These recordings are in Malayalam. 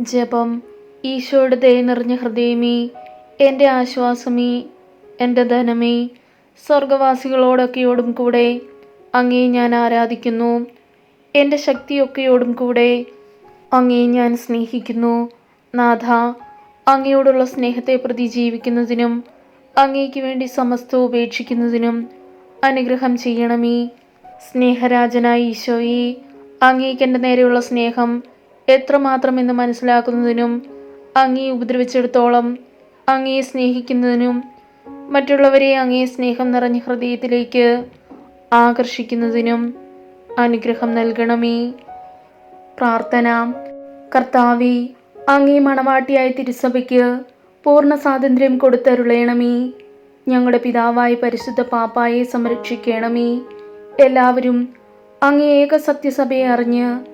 ജപം. ഈശോയുടെ ദയ നിറഞ്ഞ ഹൃദയമേ എന്റെ ആശ്വാസമേ എന്റെ ധനമേ സ്വർഗവാസികളോടൊക്കെയോടും കൂടെ അങ്ങേ ഞാൻ ആരാധിക്കുന്നു. എന്റെ ശക്തിയൊക്കെയോടും കൂടെ അങ്ങേ ഞാൻ സ്നേഹിക്കുന്നു. നാഥ അങ്ങയോടുള്ള സ്നേഹത്തെ പ്രതി ജീവിക്കുന്നതിനും അങ്ങേക്ക് വേണ്ടി സമസ്ത ഉപേക്ഷിക്കുന്നതിനും അനുഗ്രഹം ചെയ്യണമേ. സ്നേഹരാജനായ ഈശോയെ അങ്ങേക്ക് എന്റെ നേരെയുള്ള സ്നേഹം എത്രമാത്രം എന്ന് മനസ്സിലാക്കുന്നതിനും അങ്ങേ ഉപദ്രവിച്ചിടത്തോളം അങ്ങേ സ്നേഹിക്കുന്നതിനും മറ്റുള്ളവരെ അങ്ങേ സ്നേഹം നിറഞ്ഞ ഹൃദയത്തിലേക്ക് ആകർഷിക്കുന്നതിനും അനുഗ്രഹം നൽകണമേ. പ്രാർത്ഥന. കർത്താവെ അങ്ങേ മണവാട്ടിയായ തിരുസഭയ്ക്ക് പൂർണ സ്വാതന്ത്ര്യം കൊടുത്തരുളയണമേ. ഞങ്ങളുടെ പിതാവായ പരിശുദ്ധ പാപ്പായെ സംരക്ഷിക്കണമേ. എല്ലാവരും അങ്ങേ ഏക സത്യസഭയെ അറിഞ്ഞ്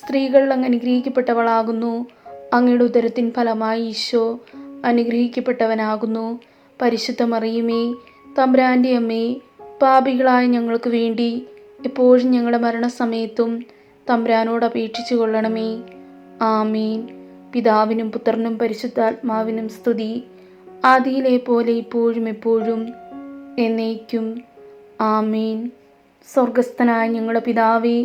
സ്ത്രീകൾ അങ്ങ് അനുഗ്രഹിക്കപ്പെട്ടവളാകുന്നു. അങ്ങയുടെ ഉദരത്തിൻ ഫലമായി ഈശോ അനുഗ്രഹിക്കപ്പെട്ടവനാകുന്നു. പരിശുദ്ധ മറിയുമേ തമ്പ്രാന്റെ അമ്മേ പാപികളായ ഞങ്ങൾക്ക് വേണ്ടി എപ്പോഴും ഞങ്ങളുടെ മരണസമയത്തും തമ്പ്രാനോട് അപേക്ഷിച്ചു കൊള്ളണമേ. ആമീൻ. പിതാവിനും പുത്രനും പരിശുദ്ധാത്മാവിനും സ്തുതി. ആദിയിലെ പോലെ ഇപ്പോഴും എപ്പോഴും എന്നേക്കും. ആമീൻ. സ്വർഗസ്ഥനായ ഞങ്ങളുടെ പിതാവേ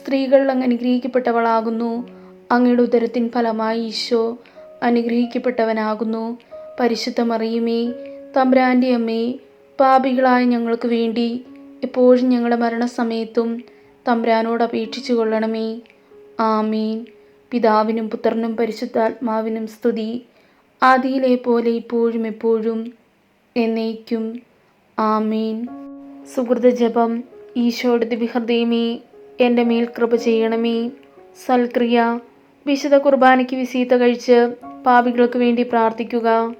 സ്ത്രീകൾ അങ്ങ് അനുഗ്രഹിക്കപ്പെട്ടവളാകുന്നു. അങ്ങയുടെ ഉദരത്തിൻ ഫലമായി ഈശോ അനുഗ്രഹിക്കപ്പെട്ടവനാകുന്നു. പരിശുദ്ധ മറിയുമേ തമ്പ്രാന്റെ അമ്മേ പാപികളായ ഞങ്ങൾക്ക് വേണ്ടി എപ്പോഴും ഞങ്ങളുടെ മരണസമയത്തും തമ്പ്രാനോട് അപേക്ഷിച്ചു കൊള്ളണമേ. ആമീൻ. പിതാവിനും പുത്രനും പരിശുദ്ധാത്മാവിനും സ്തുതി. ആദിയിലെ പോലെ ഇപ്പോഴും എപ്പോഴും എന്നേക്കും. ആമീൻ. സുഹൃത ജപം ഈശോയുടെ ദിവ്യഹൃദയമേ. എന്റെ മേൽ കൃപ ചെയ്യണമേ. സൽക്രിയ വിശുദ്ധ കുർബാനയ്ക്ക് വിസീത കഴിച്ച് പാപികൾക്ക് വേണ്ടി പ്രാർത്ഥിക്കുക.